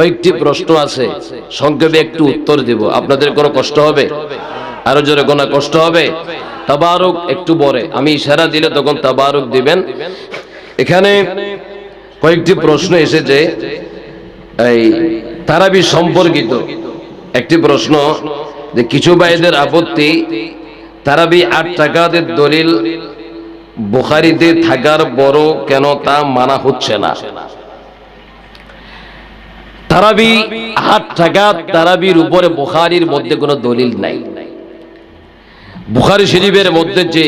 কয়েকটি প্রশ্ন আছে। সংক্ষেপে একটু উত্তর দেব। আপনাদের কোনো কষ্ট হবে? আরও জোরে কোনো কষ্ট হবে? তাবারুক একটু পরে। আমি ইশারা দিলে তখন তাবারুক দিবেন। এখানে কয়েকটি প্রশ্ন এসেছে। এই তারাবি সম্পর্কিত। একটি প্রশ্ন যে কিছু ভাইদের আপত্তি তারাবি আট টাকাদের দলিল বুখারিতে থাকার বড় কেন তা মানা হচ্ছে না? তারাবি হাত টাকা তারাবির উপরে বুখারির মধ্যে কোনো দলিল নাই। বুখারি শরীফের মধ্যে যে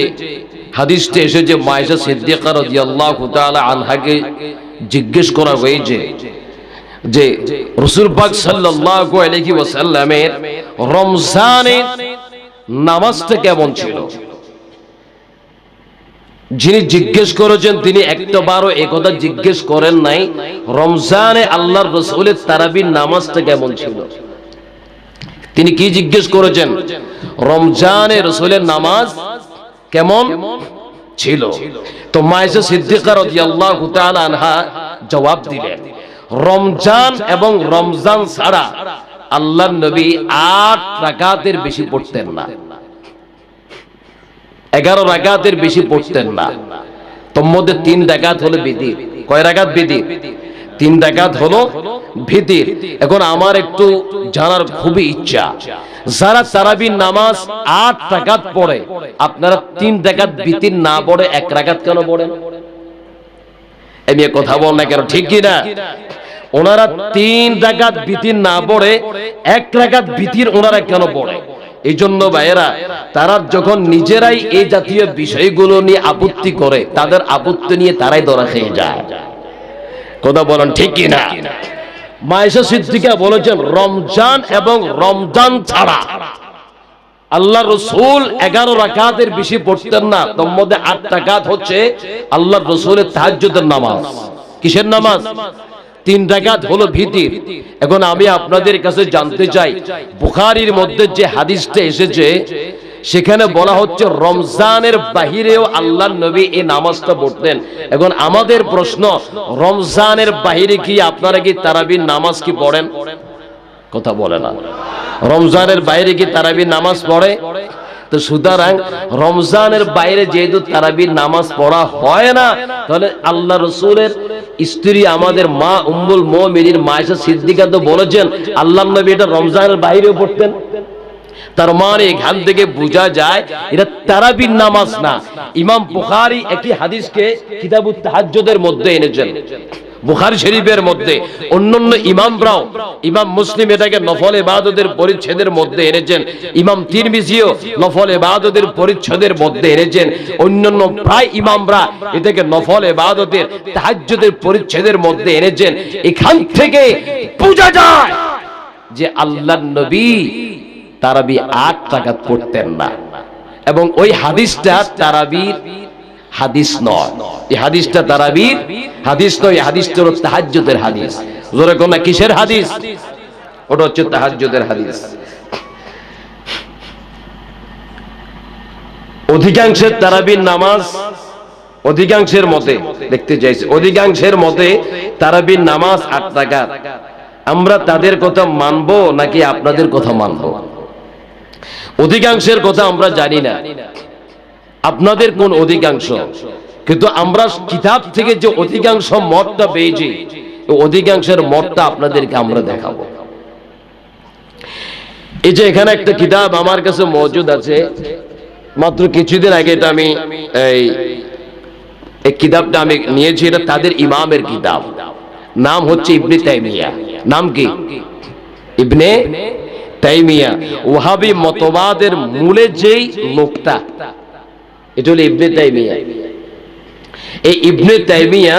হাদিসটা এসেছে, মায়েশা সিদ্দিকা রাদিয়াল্লাহু তাআলা আনহাকে জিজ্ঞেস করা হয়েছে যে, রসুল পাক সাল্লাল্লাহু আলাইহি ওয়াসাল্লামের রমজানে নামাজটা কেমন ছিল? যিনি জিজ্ঞেস করেছেন, তিনি একটা বারও একথা জিজ্ঞেস করেন নাই। রমজানে আল্লাহর রসুলের তারাবির নামাজটা কেমন ছিল? তিনি কি জিজ্ঞেস করেছেন? রমজানে রসুলের নামাজ কেমন ছিল? তো মায়েশা সিদ্দিকা রাদিয়াল্লাহু তাআলা আনহা জবাব দিলেন, রমজান এবং রমজান ছাড়া আল্লাহর নবী আট রাকাতের বেশি পড়তেন না। এগারো রাকাতের বেশি পড়তেন না। মধ্যে তিন ডাকাত হলো বিধির কয় রাকাত বিধির তিন ডাকাত হলো ভিতির। এখন আমার একটু জানার খুবই ইচ্ছা। যারা তারাবির নামাজ আট রাকাত পড়ে, আপনারা তিন ডাকাত ভিতির না পড়ে এক রাকাত কেন পড়েন? আমি কথা বল না কেন, ঠিক কি না? ওনারা তিন রাকাত ভিতির না পড়ে, এক রাকাত ভিতির ওনারা কেন পড়ে? এই জন্য ভাইয়েরা, তারা যখন নিজেরাই এই জাতীয় বিষয়গুলো নিয়ে আপত্তি করে, তাদের আপত্তি নিয়ে তারাই ধরা খেয়ে যায়। কথা বলেন ঠিক না মায়েশা সিদ্দিকা বলেছেন, রমজান এবং রমজান ছাড়া আল্লাহ রসুল এগারো রাকাতের বেশি পড়তেন না, তোর মধ্যে আট রাকাত হচ্ছে আল্লাহ রসুলের তাহাজ্জুদের নামাজ। কিসের নামাজ? তিন রাকাত হলো ভীতির। এখন আমি আপনাদের কাছে জানতে চাই, বুখারির মধ্যে যে হাদিসটা এসেছে, সেখানে বলা হচ্ছে রমজানের বাহিরেও আল্লাহ নবী এই নামাজটা পড়তেন। এখন আমাদের প্রশ্ন, রমজানের বাহিরে কি আপনারা কি তারাবির নামাজ কি পড়েন? কথা বলে না। রমজানের বাইরে কি তারাবির নামাজ পড়ে? তো সুতরাং রমজানের বাইরে যেহেতু তারাবির নামাজ পড়া হয় না, তাহলে আল্লাহ রসুলের স্ত্রী আমাদের মা উম্মুল মোমিনীর মায়েশা সিদ্দিকা তো বলেছেন, আল্লাহ নবী এটা রমজানের বাইরেও পড়তেন। তার মানে এখান থেকে বোঝা যায়, এটা তারাবির নামাজ না। ইমাম বুখারী একই হাদিসকে কিতাবুত তাহাজ্জুদের মধ্যে এনেছেন। বুখারী শরীফের মধ্যে। অন্যান্য ইমামরাও, ইমাম মুসলিম এটাকে নফল ইবাদতের পরিচ্ছেদের মধ্যে এনেছেন। ইমাম তিরমিজিও নফল ইবাদতের পরিচ্ছেদের মধ্যে এনেছেন। অন্যান্য প্রায় ইমামরা এটাকে নফল ইবাদতের, তাহাজ্জুদের পরিচ্ছেদের মধ্যে এনেছেন। এখান থেকে বোঝা যায় যে আল্লাহর নবী তারাবি আট টাকা পড়তেন না। এবং ওই হাদিসটা তারাবির হাদিস নয়। এই হাদিসটা তারাবির হাদিস নয়, এই হাদিসটা হলো তাহাজ্জুদের হাদিস। জোরে কোন কিসের হাদিস? ওটা হচ্ছে তাহাজ্জুদের হাদিস। অধিকাংশের তারাবির নামাজ অধিকাংশের মতে, দেখতে চাইছে, অধিকাংশের মতে তারাবির নামাজ আট টাকা আমরা তাদের কথা মানবো নাকি আপনাদের কথা মানবো? অধিকাংশের কথা আমরা জানি না। আপনাদের কোন অধিকাংশ? কিন্তু আমরা কিতাব থেকে যে অধিকাংশ মতটা পেয়েছি অধিকাংশের মতটা আপনাদেরকে আমরা দেখাবো। এই যে এখানে একটা কিতাব আমার কাছে মজুদ আছে। মাত্র কিছুদিন আগে এটা আমি এই কিতাবটা আমি নিয়েছি, এটা তাদের ইমামের কিতাব। নাম হচ্ছে ইবনে তাইমিয়া। নাম কি? ইবনে তাইমিয়া ওহাবি মতবাদের মূলে যেই লোকটা, এটা হলো ইবনে তাইমিয়া। এই ইবনে তাইমিয়া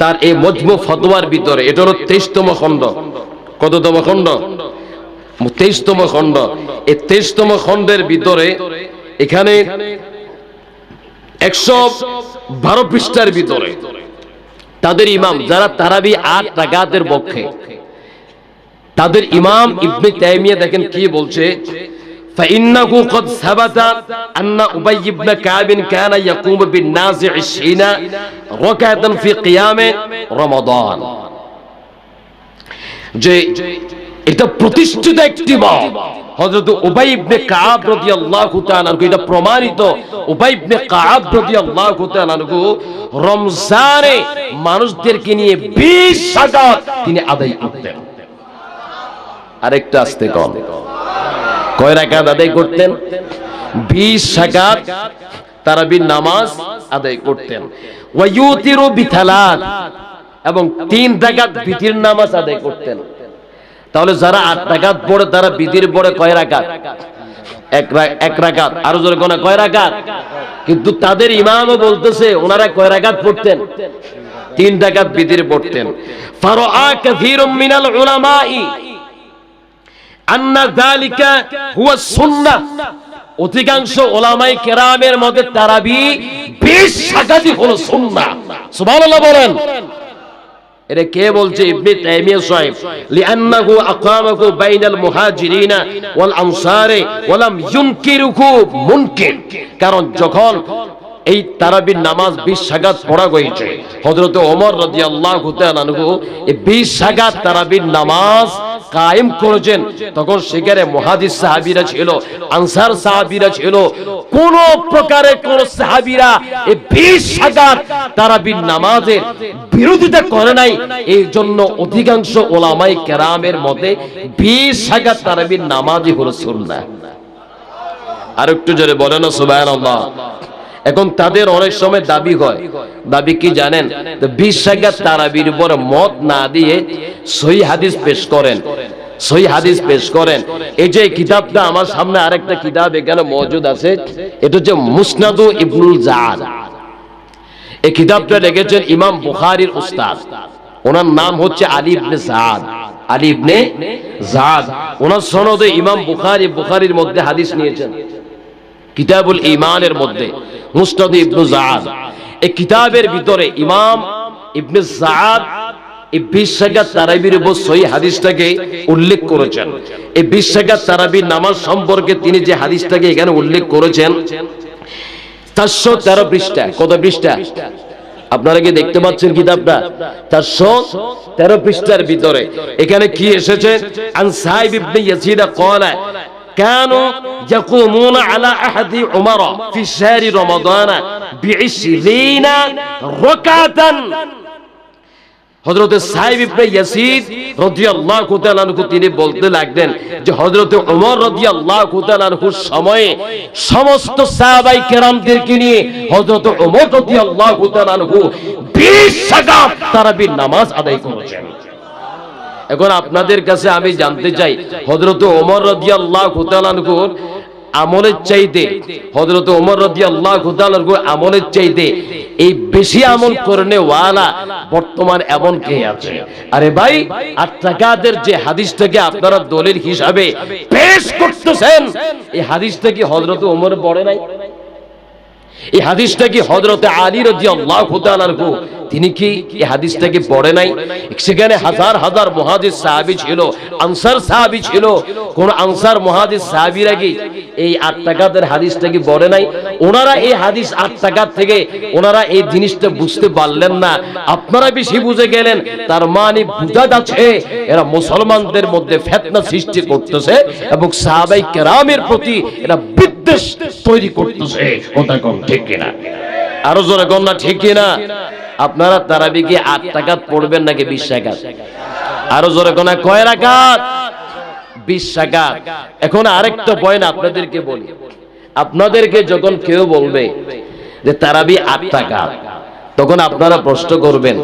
তার এই মজমু ফতোয়ার ভিতরে, এটা হলো তেইশতম খণ্ড। কততম খণ্ড? তেইশতম খণ্ড। এই তেইশতম খণ্ডের ভিতরে এখানে একশো বারো পৃষ্ঠার ভিতরে তাদের ইমাম, যারা তারাবি আট রাগাতের পক্ষে। তাদের ইমাম ইবনে তাইমিয়া দেখেন কি বলছে فإنه قد ثبت أن أبي بن كعب كان يقوم بالناس عشرين ركعة في قيام رمضان যে এটা প্রতিষ্ঠিত একটি মত হযরত উবাই ইবনে কাব রাদিয়াল্লাহু তাআলা আনহু এটা প্রমাণিত উবাই ইবনে কাব রাদিয়াল্লাহু তাআলা আনহু রমজানে মানুষদেরকে নিয়ে 20 সাকাত তিনি আদায় করতেন আরেকটা আসতে কম। কয় রাকাত আদায় করতেন? 20 সাকাত তারাবির নামাজ আদায় করতেন। ওয়ায়ুতিরু বিথালাত এবং তিন রাকাত বিতির নামাজ আদায় করতেন। তাহলে যারা আট রাকাত পড়ে, তারা বিধির পড়ে কয় রাকাত? এক রাকাত। আরও জোরে কোনা কয় রাকাত? কিন্তু তাদের ইমামও বলতেছে, ওনারা কয় রাকাত পড়তেন? তিন রাকাত বিধির পড়তেন। ফারআ কাসীরুম মিনাল উলামাই। অধিকাংশ ওলামাই কেরামের মধ্যে তারাবি বেশ সাকাতি হলো সুন্নাহ সুবহানাল্লাহ বলেন। এটা যখন এই তারাবির নামাজ 20 সাগাত পড়া হয়েছে, হযরত ওমর রাদিয়াল্লাহু তাআলা এই 20 সাগাত তারাবির নামাজ কায়েম করেছেন। তখন সেখানে মুহাদিস সাহাবীরা ছিল, আনসার সাহাবীরা ছিল। কোন প্রকারের কোন সাহাবীরা এই 20 সাগাত তারাবির নামাজের বিরোধিতা করে নাই। এই জন্য অধিকাংশ ওলামাই কেরামের মতে বিশ সাগাত তারাবির নামাজই হলো সুন্নাহ। আর একটু জোরে বলেন না, সুবহানাল্লাহ। এখন তাদের অনেক সময় দাবি হয়। দাবি কি জানেন? বিশ সাগাত তারাবির উপর মত না দিয়ে সহি হাদিস পেশ করেন। সহি হাদিস পেশ করেন। এই যে কিতাবটা আমার সামনে আরেকটা কিতাব এখানে মজুদ আছে। এটা হচ্ছে মুসনাদু ইবনুল জাদ এই কিতাবটা লিখেছেন ইমাম বুখারীর উস্তাদ। ওনার নাম হচ্ছে আলী ইবনে সাদ। আলী ইবনে জাদ ওনার সনদে ইমাম বুখারি, বুখারির মধ্যে হাদিস নিয়েছেন। কিতাবুল ঈমানের মধ্যে মুসনাদ ইবনে জাদ এই কিতাবের ভিতরে ইমাম ইবনে জাদ এই বিশ তারাবির উপর হাদিসটাকে উল্লেখ করেছেন। এই বিশ তারাবির নামাজ সম্পর্কে তিনি যে হাদিসটাকে এখানে উল্লেখ করেছেন, চারশো তেরো পৃষ্ঠা। কত পৃষ্ঠা? আপনারা কি দেখতে পাচ্ছেন কিতাবটা? চারশো তেরো পৃষ্ঠার ভিতরে। এখানে কি এসেছে? আন সাহিব ইবনে ইয়াসিদা كانوا يقومون على أحد عمر في شهر رمضان بعشرين ركعة হযরতে সাহেব ইবনে ইয়াসিদ রাদিয়াল্লাহু তাআলা আনহু তিনি বলতে লাগলেন যে হযরতে ওমর রাদিয়াল্লাহু তাআলা আনহুর সময়ে সমস্ত সাহাবাই কেরামদেরকে নিয়ে হযরতে ওমর রাদিয়াল্লাহু তাআলা আনহু 20 সাকাত তারাবির নামাজ আদায় করেছেন এখন আপনাদের কাছে আমি জানতে চাই, হযরত ওমর রাদিয়াল্লাহু তাআলা আনহুর আমলের চাইতে, হযরত ওমর রাদিয়াল্লাহু তাআলা আনহুর আমলের চাইতে এই বেশি আমল করনে ওয়ালা বর্তমান এমন কে আছে? আরে ভাই, আট টাকাদের যে হাদিসটাকে আপনারা দলিল হিসাবে পেশ করতেছেন, এই হাদিসটা কি হযরত ওমর পড়ে নাই? এই হাদিসটা কি হযরতে আলী তাআলা আনহু? তিনি কি এই হাদিসটাকে পড়ে নাই? সেখানে হাজার হাজার মুহাদিস সাহাবী ছিল, আনসার সাহাবী ছিল। কোন আনসার মুহাদিস সাহাবীরা কি এই আট টাকাদের হাদিসটা কি পড়ে নাই? ওনারা এই হাদিস আট টাকার থেকে ওনারা এই জিনিসটা বুঝতে পারলেন না। আপনারা বেশি বুঝে গেলেন, তার মানে বুঝা যাচ্ছে এরা মুসলমানদের মধ্যে ফেতনা সৃষ্টি করতেছে এবং সাহাবাই কেরামের প্রতি এরা বিদ্বেষ তৈরি করতেছে। কথা কম ঠিক কিনা? আরও জোরে কম না, ঠিক কিনা? আপনারা তারাবি কি আট টাকাত পড়বেন নাকি বিশ টাকাত আরও জোরে কোনা কয় রাকাত? বিশ টাকাত এখন আরেকটা পয়েন্ট আপনাদেরকে বলি। আপনাদেরকে যখন কেউ বলবে যে তারাবি আট টাকা তখন আপনারা প্রশ্ন করবেন,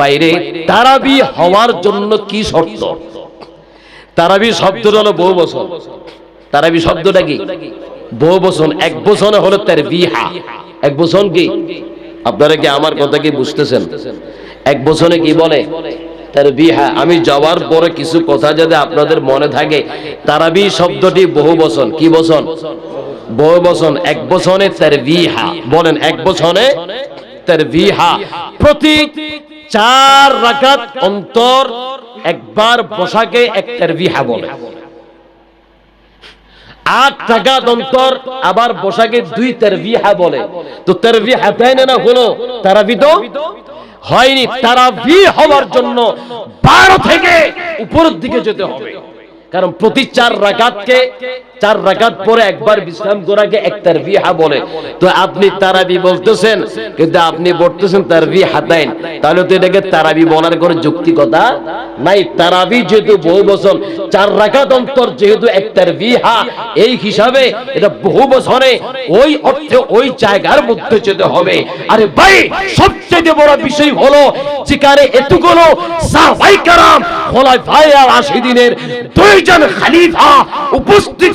বাইরে তারাবি হওয়ার জন্য কি শর্ত? তারাবি শব্দটা হলো বহু বছর। তারাবি শব্দটা কি? বহু বছর, এক বছরে হলো তার বিহা এক বছর কি? আপনারা কি আমার কথা কি বুঝতেছেন? এক বছরে কি বলে? আমি যাওয়ার পরে কিছু কথা যদি আপনাদের মনে থাকে, তারাবি শব্দটি বহু বছর, কি বছর? বহু বছর, এক বছরে তার বিহা বলেন, এক বছরে তার বিহা প্রতি চার রাকাত অন্তর একবার বসাকে এক তার বিহা বলে। আট টাকা অন্তর আবার বসাকে দুই তারবিহা বলে। তো তারবিহা তাই না হলো তারাবি তো হয়নি তারাবি হওয়ার জন্য বারো থেকে উপরের দিকে যেতে হবে। কারণ প্রতি চার রাকাতকে চার রাকাত পরে একবার বিশ্রাম করাকে এক তারবিহা বলে। তো আপনি তারাবি বলতেছেন, কিন্তু আপনি বলতেছেন তারবি হাতাইন তাহলে তো এটাকে তারাবি বলার কোনো যুক্তিকতা নাই। তারাবি যেহেতু বহু বছর, চার রাকাত অন্তর যেহেতু এক তারবিহা, এই হিসাবে এটা বহু বছরে ওই অর্থে ওই জায়গার মধ্যে যেতে হবে। আরে ভাই সবচেয়ে বড় বিষয় হলো যেখানে এতগুলো সাহাবাই কারাম খোলাই ভাই আর আশি দিনের দুইজন খালিফা উপস্থিত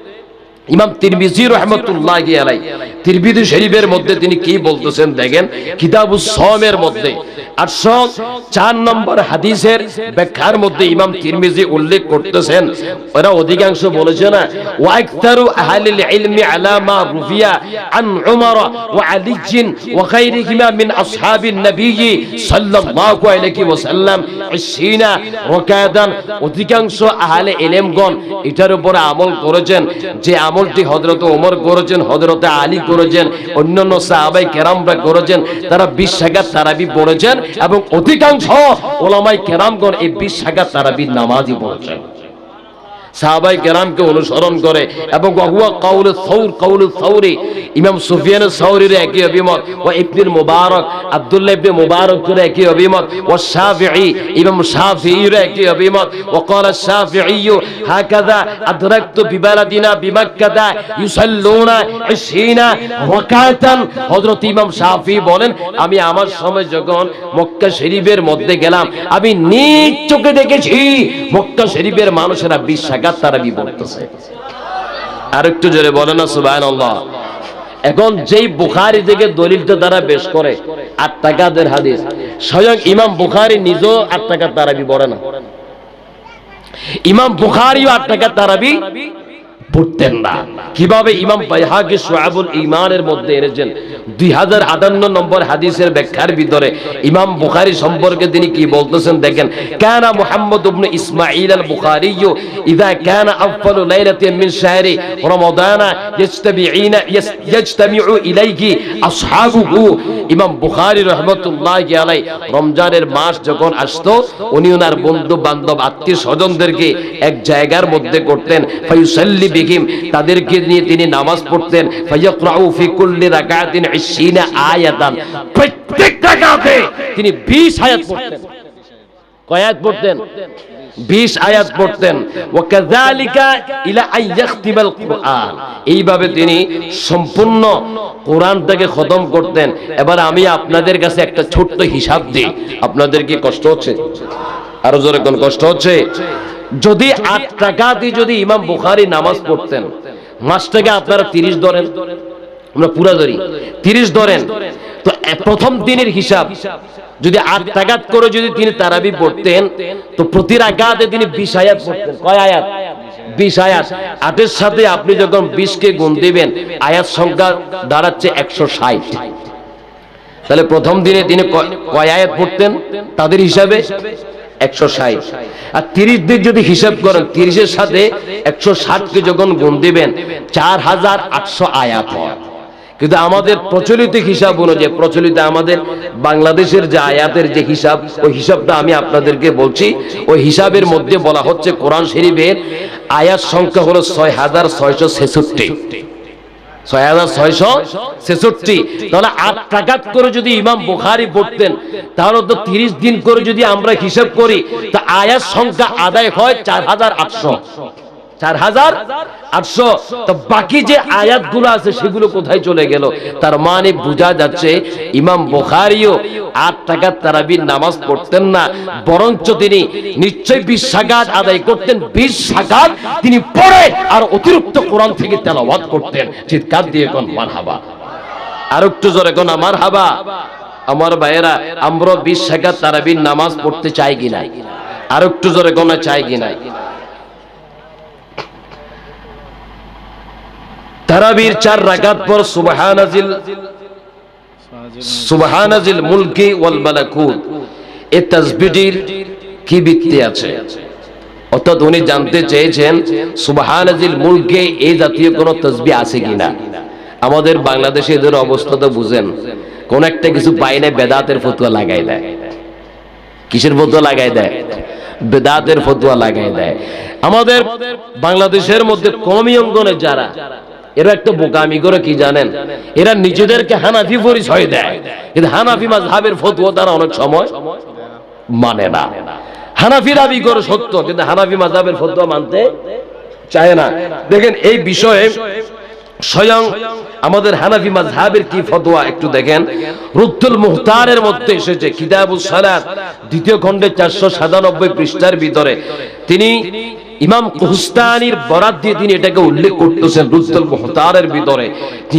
ইমাম তিরমিজি রহমতুল্লাহ আলাই। তিরমিজি শরীফের মধ্যে তিনি কি বলতেছেন দেখেন? কিতাবুস সমের মধ্যে। আটশো চার নম্বর হাদিসের ব্যাখ্যার মধ্যে ইমাম তিরমিজি উল্লেখ করতেছেন। ওরা অধিকাংশ বলেছে না ওয়াইকতারু আহলিল ইলমি আলা মা রুফিয়া আন উমর ওয়া আলী ওয়া গায়রিহিমা মিন আসহাবিন নবী সাল্লাল্লাহু আলাইহি ওয়াসাল্লাম 20 রাকাতান অধিকাংশ আহলে ইলমগণ এটার উপরে আমল করেছেন যে আমলটি হজরত ওমর করেছেন হজরতে আলী করেছেন, অন্যান্য সাহাবাই কেরামরা করেছেন, তারা বিশ শাখার তারাবি পড়েছেন এবং অধিকাংশ ওলামাই কেরামগণ এই বিশ শাখার তারাবি নামাজই পড়েছেন। সাহাবাই কেরামকে অনুসরণ করে এবং অহুয়া কাউলে সৌর কাউলে সৌরি ইমাম সুফিয়ান সৌরির একই অভিমত ও ইবনুল মুবারক, আব্দুল্লাহ ইবনে মুবারকের একই অভিমত ও শাফিঈ, ইমাম শাফিঈর একই অভিমত ও ক্বালা শাফিঈ, হাকাযা আদরাকতু বিবালাদিনা বিমাক্কাদা ইউসাল্লুনা 20 রাকাতান। হযরত ইমাম শাফি বলেন, আমি আমার সময় যখন মক্কা শরীফের মধ্যে গেলাম, আমি নিজ চোখে দেখেছি মক্কা শরীফের মানুষেরা বিশ টাকার তারা বিভক্তছে আর একটু জোরে বলে না সুবাহ এখন যেই বুখারি থেকে দলিলটা তারা বেশ করে, আট টাকাদের হাদিস, স্বয়ং ইমাম বুখারি নিজেও আট টাকার তারাবি পড়ে না। ইমাম বুখারিও আট টাকার তারাবি পড়তেন না। কীভাবে ইমাম বাইহাকি সোয়াবুল ইমানের মধ্যে এনেছেন? দুই হাজার আটান্ন নম্বর হাদিসের ব্যাখ্যার ভিতরে ইমাম বুখারি সম্পর্কে তিনি কি বলতেছেন দেখেন, কানা মুহাম্মদ ইবনে ইসমাঈল আল বুখারী ইদা কানা মিন শাহরি রমাদান ইলাইহি আসহাবুহু। ইমাম আলাইহি রমজানের মাস যখন আসতো, উনি ওনার বন্ধু বান্ধব আত্মীয় স্বজনদেরকে এক জায়গার মধ্যে করতেন বিহিম তাদেরকে নিয়ে তিনি নামাজ পড়তেন। ফায়াকরাউ ফি কুল্লি রাকাতিন 20 আয়াতান। প্রত্যেক রাকাতে তিনি 20 আয়াত পড়তেন। কয় আয়াত পড়তেন? 20 আয়াত পড়তেন। ওয়া কাযালিকা ইলা আন ইয়াখতিমাল কুরআন। এইভাবে তিনি সম্পূর্ণ কোরআনটাকে খতম করতেন। এবার আমি আপনাদের কাছে একটা ছোট্ট হিসাব দিই। আপনাদের কি কষ্ট হচ্ছে? আরও জোরে কোন কষ্ট হচ্ছে? যদি আট টাকা দিয়ে যদি ইমাম বুখারি নামাজ পড়তেন মাসটাকে আপনারা তিরিশ ধরেন। আমরা পুরা ধরি। তিরিশ ধরেন। তো প্রথম দিনের হিসাব যদি আট টাকাত করে যদি তিনি তারাবি পড়তেন তো প্রতি রাকাতে তিনি বিশ আয়াত পড়তেন। কয় আয়াত? বিশ আয়াত। আটের সাথে আপনি যখন বিশকে গুণ দিবেন আয়াত সংখ্যা দাঁড়াচ্ছে একশো ষাট। তাহলে প্রথম দিনে তিনি কয় আয়াত পড়তেন? তাদের হিসাবে? একশো ষাট। আর তিরিশ দিন যদি হিসাব করেন, তিরিশের সাথে একশো ষাটকে যখন গুণ দিবেন, চার হাজার আটশো আয়াত কিন্তু আমাদের প্রচলিত হিসাব অনুযায়ী, প্রচলিত আমাদের বাংলাদেশের যে আয়াতের যে হিসাব, ওই হিসাবটা আমি আপনাদেরকে বলছি, ওই হিসাবের মধ্যে বলা হচ্ছে কোরআন শরীফের আয়াত সংখ্যা হলো ছয় হাজার ছয়শো ছেষট্টি। ছয় হাজার ছয়শো ছেষট্টি। তাহলে আট করে যদি ইমাম বুখারি পড়তেন, তাহলে তো তিরিশ দিন করে যদি আমরা হিসাব করি, তা আয়াত সংখ্যা আদায় হয় চার হাজার আটশো। চার হাজার আটশো। তো বাকি যে আয়াতগুলো আছে সেগুলো কোথায় চলে গেল? তার মানে বোঝা যাচ্ছে ইমাম বুখারিও আট টাকার তারাবির নামাজ পড়তেন না বরঞ্চ তিনি নিশ্চয় বিশ সাগাত আদায় করতেন। বিশ সাগাত তিনি পড়ে আর অতিরিক্ত কোরআন থেকে তেলাওয়াত করতেন। চিৎকার দিয়ে কোন হাবা আর একটু জোরে কোন আমার হাবা আমার ভাইয়েরা আমরা বিশ সাগাত তারাবির নামাজ পড়তে চাই কিনা আর একটু জোরে গণা চাই কিনা তারাবির চার রাকাত পর সুবহানাজিল সুবহানাজিল মুলকি ওয়াল মালাকুত। এই তাসবিহটির কি ভিত্তি আছে? অর্থাৎ উনি জানতে চেয়েছেন, সুবহানাজিল মুলকে এই জাতীয় কোন তসবিহ আছে কিনা। আমাদের বাংলাদেশে এদের অবস্থা তো বুঝেন, কোন একটা কিছু পাই না, বেদাতের ফতুয়া লাগাই দেয়। কিসের ফতুয়া লাগাই দেয়? বেদাতের ফতুয়া লাগাই দেয়। আমাদের বাংলাদেশের মধ্যে কমি অঙ্গনের যারা এরা একটা বোকামি করে কি জানেন? এরা নিজেদেরকে হানাফি পরিচয় দেয়। কিন্তু হানাফি মাযহাবের ফতুয়া তারা অনেক সময় মানে না। হানাফি দাবি করে সত্য, কিন্তু হানাফি মাযহাবের ফতোয়া মানতে চায় না। দেখেন, এই বিষয়ে স্বয়ং আমাদের হানাফি মাযহাবের কি ফতোয়া একটু দেখেন। রুদ্দুল মুহতারের মধ্যে এসেছে, কিতাবুস সালাত, দ্বিতীয় খণ্ডে 497 পৃষ্ঠার ভিতরে। তিনি ইমাম কুহস্তানির বরাত দিয়ে তিনি এটাকে উল্লেখ করতেছেন, রুদ্দুল মুহতারের ভিতরে।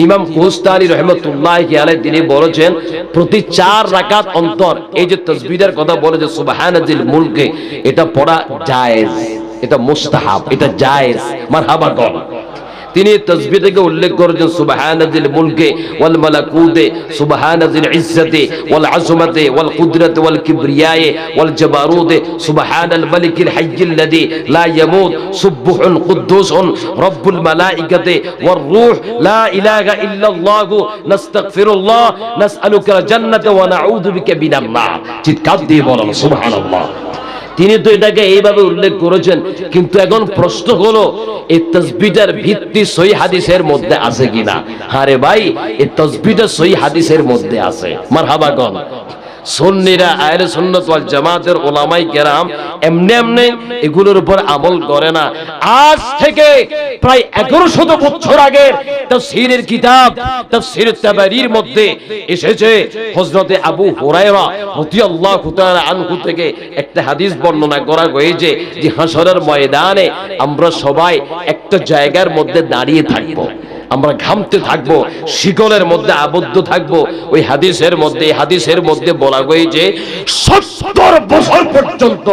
ইমাম কুহস্তানি রহমতুল্লাহ আলাইহি তিনি বলেছেন, প্রতি চার রাকাত অন্তর এই যে তাসবিহের কথা বলে যে সুবাহানাজিল মুলকে, এটা পড়া জায়েজ, এটা মুস্তাহাব, এটা জায়েজ। মারহাবা কর তিনি তসবি থেকে উল্লেখ করেছেন সুবহানাজিল মুলকে ওয়াল মালাকুতে সুবহানাজিল ইজ্জতে, ওয়াল আজমতে, ওয়াল কুদরতে, ওয়াল কিবরিয়ায়ে, ওয়াল জাবারুতে সুবহানাল মালিকিল হাইয়্যিল্লাযী লা ইয়ামুত সুবহুন কুদ্দুসুন রব্বুল মালাইকাতে, ওয়ার রূহ, লা ইলাহা ইল্লাল্লাহ, নাস্তাগফিরুল্লাহ, নাসআলুকা জান্নাতা ওয়া নাউযু বিকা মিনান নার চিৎকার দিয়ে বলেন, সুবহানাল্লাহ। তিনি তো এটাকে এইভাবে উল্লেখ করেছেন। কিন্তু এখন প্রশ্ন হলো, এই তসবিটার ভিত্তি সই হাদিসের মধ্যে আছে কিনা? আরে ভাই, এই তসবিটা সই হাদিসের মধ্যে আছে। মার হাবাগন সুন্নিরা আয়ের সুন্নত ওয়াল জামাতের ওলামাই কেরাম এমনি এমনি এগুলোর উপর আমল করে না। আজ থেকে প্রায় এগারোশত বছর আগের তাফসীরের কিতাব, তাফসীর তাবারির মধ্যে এসেছে হযরতে আবু হুরায়রা রাদিয়াল্লাহু তাআলা আনহু থেকে একটা হাদিস বর্ণনা করা হয়েছে যে হাসরের ময়দানে আমরা সবাই একটা জায়গার মধ্যে দাঁড়িয়ে থাকব। আমরা ঘামতে থাকব, শিকলের মধ্যে আবদ্ধ থাকব। ওই হাদিসের মধ্যে হাদিসের মধ্যে বলা হয়েছে সত্তর বছর পর্যন্ত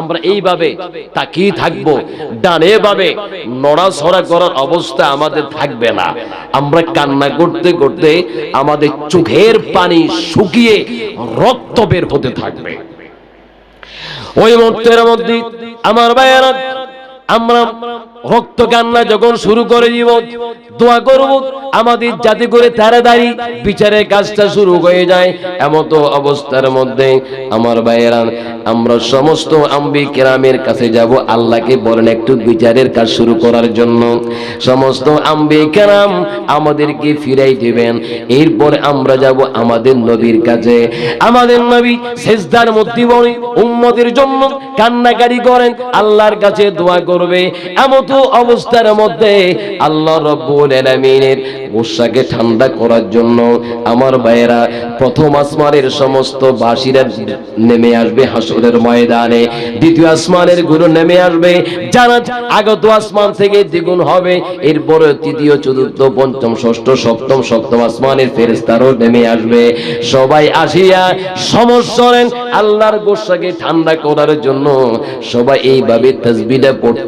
আমরা এইভাবে তাকিয়ে থাকব, ডানে ভাবে নড়াছড়া করার অবস্থা আমাদের থাকবে না। আমরা কান্না করতে করতে আমাদের চোখের পানি শুকিয়ে রক্ত বের হতে থাকবে। ওই মুহূর্তের মধ্যে আমার ভাইয়েরা আমরা রক্ত কান্না যখন শুরু করে দিব, দোয়া করব, আমাদের যাতে করে তাড়াতাড়ি বিচারের কাজটা শুরু হয়ে যায়। এমত অবস্থার মধ্যে আমার ভাইয়েরা আমরা সমস্ত আম্বি কেরামের কাছে যাব আল্লাহকে বলেন একটু বিচারের কাজ শুরু করার জন্য। সমস্ত আম্বি কেরাম আমাদেরকে ফিরাই দেবেন। এরপর আমরা যাব আমাদের নবীর কাছে। আমাদের নবী সেজদার মধ্যে বলে, উম্মতের জন্য কান্নাকারি করেন, আল্লাহর কাছে দোয়া করবে এমত অবস্থার মধ্যে আল্লাহ রব্বুল আলামিনের গোসাকে ঠান্ডা করার জন্য আমার ভাইয়েরা প্রথম আসমানের সমস্ত বাসীরা নেমে আসবে হাসরের ময়দানে। দ্বিতীয় আসমানের গুরু নেমে আসবে। যারা আগত আসমান থেকে দ্বিগুণ হবে। এরপরে তৃতীয়, চতুর্থ, পঞ্চম, ষষ্ঠ, সপ্তম সপ্তম আসমানের ফেরেস্তারও নেমে আসবে। সবাই আসিয়া সমস্যরেন আল্লাহর গোসাকে ঠান্ডা করার জন্য সবাই এইভাবে তাসবিহটা পড়তে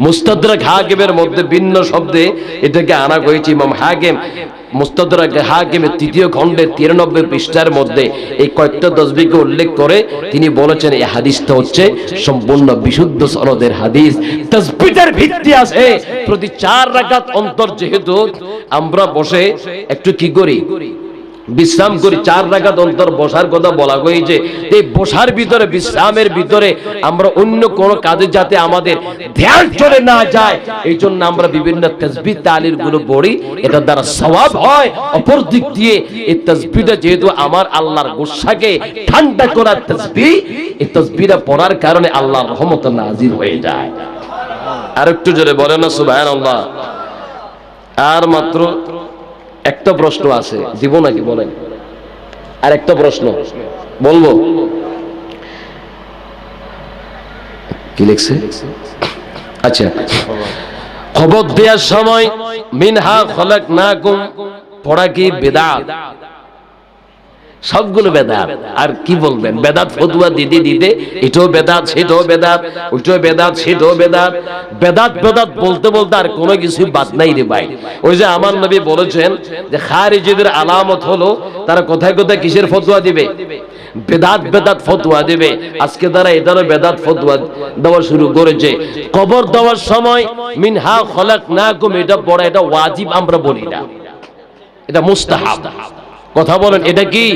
মুস্তাদরাক হাকিমের মধ্যে ভিন্ন শব্দে এটাকে আনা হয়েছে ইমাম হাকিম হাকিমের তৃতীয় খণ্ডের তিরানব্বই পৃষ্ঠার মধ্যে এই কয়েকটা উল্লেখ করে তিনি বলেছেন, এই হাদিসটা হচ্ছে সম্পূর্ণ বিশুদ্ধ সনদের হাদিস। তসবিটার ভিত্তি আছে। প্রতি চার রাকাত অন্তর যেহেতু আমরা বসে একটু কি করি? বিশ্রাম করি, চার রাকাত অন্তর বসার কথা বলা হয়েছে এই বসার ভিতরে, বিশ্রামের ভিতরে আমরা অন্য কোন কাজে যাতে আমাদের ধ্যান চলে না যায়, এই জন্য আমরা বিভিন্ন তসবি তালিরগুলো পড়ি। এটার দ্বারা সওয়াব হয়। অপর দিক দিয়ে এই তসবিটা যেহেতু আমার আল্লাহর গুসাকে ঠান্ডা করার তসবি এই তসবিটা পড়ার কারণে আল্লাহর রহমত নাজির হয়ে যায়। আর একটু জোরে বলে না, সুবহানাল্লাহ। আর মাত্র একটা প্রশ্ন আছে, দিব নাকি বলেন? আর একটা প্রশ্ন, বলব? কি লিখছে? আচ্ছা খবর দেওয়ার সময়, মিনহা খলাক না পড়া কি বেদাত? সবগুলো বেদাত। আর কি বলবেন? বেদাত ফতুয়া দিতে দিতে এটাও বেদাত, সেটাও বেদাত, ওইটাও বেদাত, সেটাও বেদাত। বেদাত বেদাত বলতে বলতে আর কোনো কিছু বাদ নাই রে ভাই। ওই যে আমার নবী বলেছেন যে খারিজিদের আলামত হলো, তারা কোথায় কোথায় কিসের ফতুয়া দিবে? বেদাত বেদাত ফতুয়া দিবে। আজকে তারা এটারও বেদাত ফতুয়া দেওয়া শুরু করেছে। কবর দেওয়ার সময়, মিনহা খলাক না কুম এটা বড় এটা ওয়াজিব আমরা বলি না। এটা মুস্তাহাব। কথা বলেন এটা কি?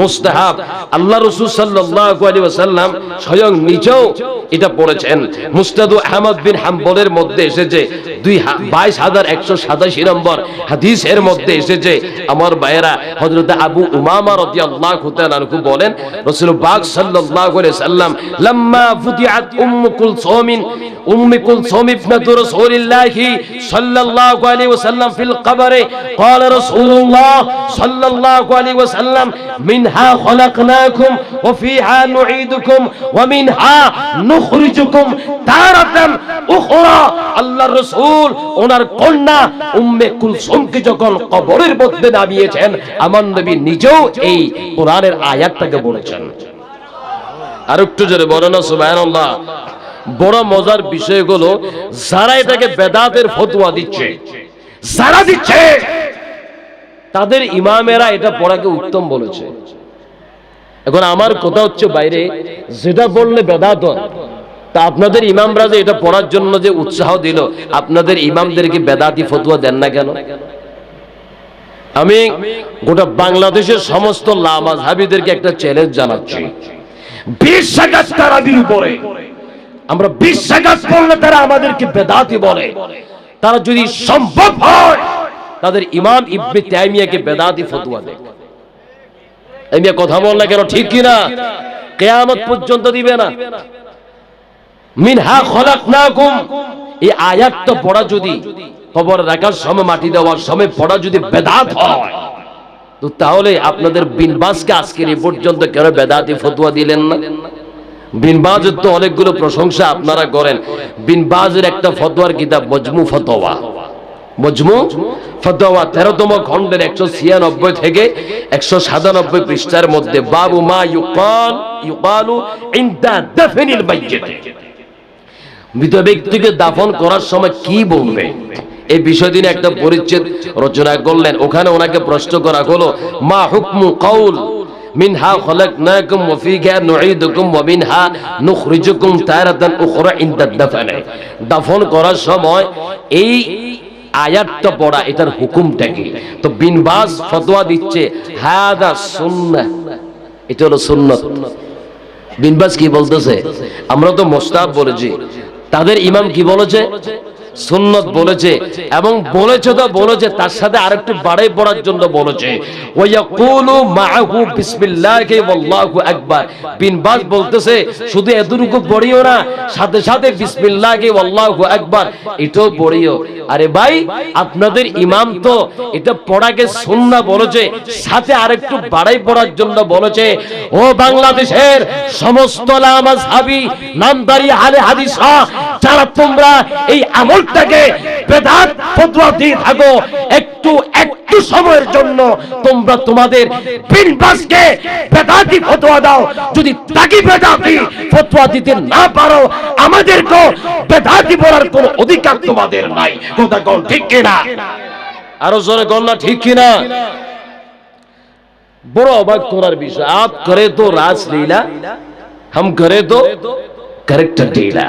মুস্তাহাব আল্লাহ রসুল সাল্লাল্লাহু আলাইহি ওয়াসাল্লাম স্বয়ং নিজেও এটা পড়েছেন মুস্তাদু আহমদ বিন হাম্বলের মধ্যে এসেছে দুই বাইশ হাজার একশো সাতাশি নম্বর হাদিসের মধ্যে এসেছে আমার ভাইয়েরা হযরত আবু উমামা রাদিয়াল্লাহু তাআলা আনহু বলেন রাসূল পাক সাল্লাল্লাহু আলাইহি সাল্লাম লাম্মা ফুতিআত উম্মু কুলসুম উম্মু কুলসুম ইবনাতু রাসূলিল্লাহি সাল্লাল্লাহু আলাইহি ওয়াসাল্লাম ফিল কবরে قال رسول الله صلى الله عليه وسلم মিনহা খলাকনাকুম ওয়া ফিহা নুঈদুকুম ওয়া মিনহা নুখরিজুকুম তারাতান উখরা ওনার কন্যা উম্মে কুলসুমকে যখন কবরের মধ্যে নামিয়েছেন, আমার নবী নিজেও এই কোরআনের আয়াতটাকে বলেছেন। আর একটু জোরে বলো না, সুবহানাল্লাহ। বড় মজার বিষয় হলো, যারা এটাকে বেদাতের ফতোয়া দিচ্ছে, যারা দিচ্ছে তাদের ইমামেরা এটা পড়াকে উত্তম বলেছে। এখন আমার কথা হচ্ছে বাইরে, যেটা বললে বেদাত তা আপনাদের ইমামরা যে এটা পড়ার জন্য যে উৎসাহ দিল, আপনাদের ইমামদেরকে বেদাতি ফতুয়া দেন না কেন? আমি গোটা বাংলাদেশের সমস্ত লামাজ হাবিদেরকে একটা চ্যালেঞ্জ জানাচ্ছি। বিশ সাগাত তারাবির উপরে আমরা বিশ সাগাত পড়লে তারা আমাদেরকে বেদাতি বলে। তারা যদি সম্ভব হয় তাদের ইমাম ইবনে তাইমিয়াকে বেদাতি ফতোয়া দেয়। এমিয়া কথা বল না কেন, ঠিক কি না কিয়ামত পর্যন্ত দিবে না। মিনহা খলাকনাকুম। এই আয়াতটা পড়া যদি কবর রাখার সময়, মাটি দেওয়ার সময় পড়া যদি বেদাত হয়, তো তাহলে আপনাদের বিনবাসকে আজকের এই পর্যন্ত কেন বেদাতি ফতোয়া দিলেন না? বিনবাজের তো অনেকগুলো প্রশংসা আপনারা করেন। বিনবাজের একটা ফতোয়ার কিতাব মজমু ফতোয়া। মজমু? ফতোয়া তেরোতম খণ্ডের একশো ছিয়ানব্বই থেকে একশো সাতানব্বই পৃষ্ঠার মধ্যে, বাবু মা ইউকাল ইউকালু ইনদা দাফনিল মাইয়িত। মৃত ব্যক্তিকে দাফন করার সময় কি বলবে? এই বিষয় দিনে একটা পরিচ্ছেদ রচনা করলেন। ওখানে ওনাকে প্রশ্ন করা হলো, মা হুকমু কৌল মিনহা খলাকনাকুম ওয়া ফীহা নুঈদুকুম ওয়া মিনহা নুখরিজুকুম তারাতান উখরা ইনদা দাফনে। দাফন করার সময় এই আয়াতটা পড়া, এটার হুকুমটা কি? তো বিনবাস ফতোয়া দিচ্ছে, হাদা সুন্নাহ এটা হলো সুন্নাত। বিনবাস কি বলতেছে? আমরা তো মোস্তাব বলেছি তাদের ইমাম কি বলেছে? সুন্নত বলেছে এবং বলেছে তো বলেছে, তার সাথে আরেকটু বাড়াই পড়ার জন্য বলেছে। ওয়ায়াকুলু মাআহু বিসমিল্লাহি ওয়াল্লাহু আকবার। বলতেছে, শুধু এতটুকু পড়িও না, সাথে সাথে বিসমিল্লাহি ওয়াল্লাহু আকবার। এটাও পড়িও। আরে ভাই, আপনাদের ইমাম তো এটা পড়াকে সুন্নাহ বলেছে, সাথে আরেকটু বাড়াই পড়ার জন্য বলেছে, ও বাংলাদেশের সমস্ত লামাজহাবি নামদারি আলে যারা তোমরা এই আমলটাকে বেদাত ফতোয়া দিয়ে থাকো। একটু একটু সময়ের জন্য তোমরা তোমাদের বিনবাসকে বেদাতি ফতোয়া দাও। যদি তাকে বেদাতি ফতোয়া দিতে না পারো আমাদেরকে বেদাতি বলার কোনো অধিকার তোমাদের নাই। কথা কোন ঠিক কিনা? আরও জোরে কোন না ঠিক কিনা? বড় অবাক করার বিষয়। আপ করে তো রাজলীলা হাম করে তো ক্যারেক্টার ঢিলা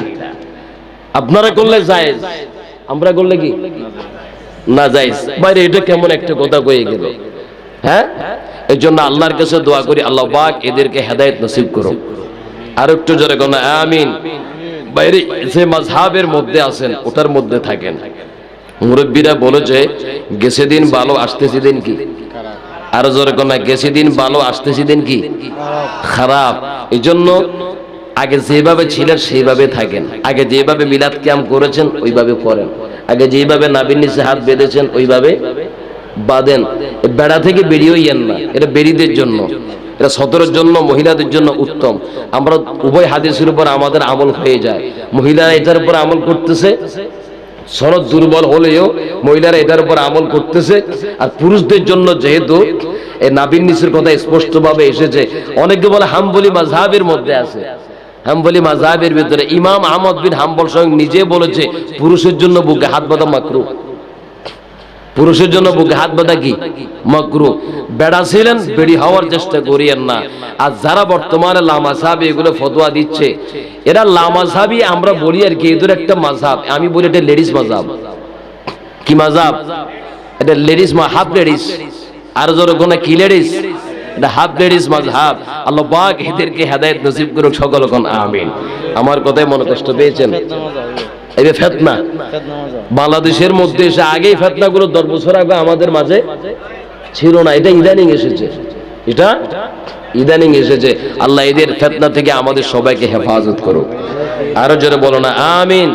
আপনারা করলে জায়েজ। আমরা করলে কি? না জায়েজ। বাইরে এটা কেমন একটা কথা কয়ে গেল। হ্যাঁ? এই জন্য আল্লাহর কাছে দোয়া করি, আল্লাহ পাক এদেরকে হেদায়েত নসিব করো আর একটু জোরে কোন আমিন। বাইরে যে মাঝহাবের মধ্যে আছেন, ওটার মধ্যে থাকেন। মুরব্বীরা বলেছে গেছে দিন ভালো, আসতেছে দিন কি? আরও জোরে কোন গেছে দিন ভালো, আসতেছে দিন কি? খারাপ। এই জন্য আগে যেভাবে ছিলেন, সেইভাবে থাকেন। আগে যেভাবে মিলাদ ক্যাম করেছেন, ওইভাবে করেন। আগে যেভাবে নাবির নিচে হাত বেঁধেছেন, ওইভাবে বাঁধেন। বেড়া থেকে বেরিয়েও ইয়েন না। এটা বেরিদের জন্য। এটা সতরের জন্য, মহিলাদের জন্য উত্তম। আমরা উভয় হাদিসের উপর আমাদের আমল হয়ে যায়। মহিলারা এটার উপর আমল করতেছে, সনদ দুর্বল হলেও মহিলারা এটার উপর আমল করতেছে। আর পুরুষদের জন্য যেহেতু এই নাবিন নিসের কথা স্পষ্টভাবে এসেছে, অনেকে বলে হাম্বলি মাঝহাবের মধ্যে আছে। হাম্বলি মাঝহাবের ভিতরে ইমাম আহমদ বিন হাম্বল স্বয়ং নিজে বলেছে, পুরুষের জন্য বুকে হাত বাঁধা মাকরু। পুরুষের জন্য বুকে হাত বাঁধা কি? মকরু। বেড়া ছিলেন, বেড়ি হওয়ার চেষ্টা করিয়েন না। আর যারা বর্তমানে লামা সাহাবি এগুলো ফতোয়া দিচ্ছে, এরা লামা সাহাবি আমরা বলি আর কি, এদের একটা মাঝাব আমি বলি এটা লেডিস মাঝাব কি মাঝাব এটা লেডিস মা, হাফ লেডিস। আর জোর কোন কি লেডিস? এটা হাফ লেডিস মাঝহাব আল্লাহ পাক এদেরকে হেদায়েত নসিব করুক সকল আমিন। আমার কথায় মনে কষ্ট পেয়েছেন? এই যে ফেতনা। বাংলাদেশের মধ্যে এসে আগেই ফেতনাগুলো দশ বছর আগে আমাদের মাঝে ছিল না। এটা ইদানিং এসেছে। এটা ইদানিং এসেছে। আল্লাহ এদের ফেতনা থেকে আমাদের সবাইকে হেফাজত করুক। আরও জোরে বলো না, আমিন।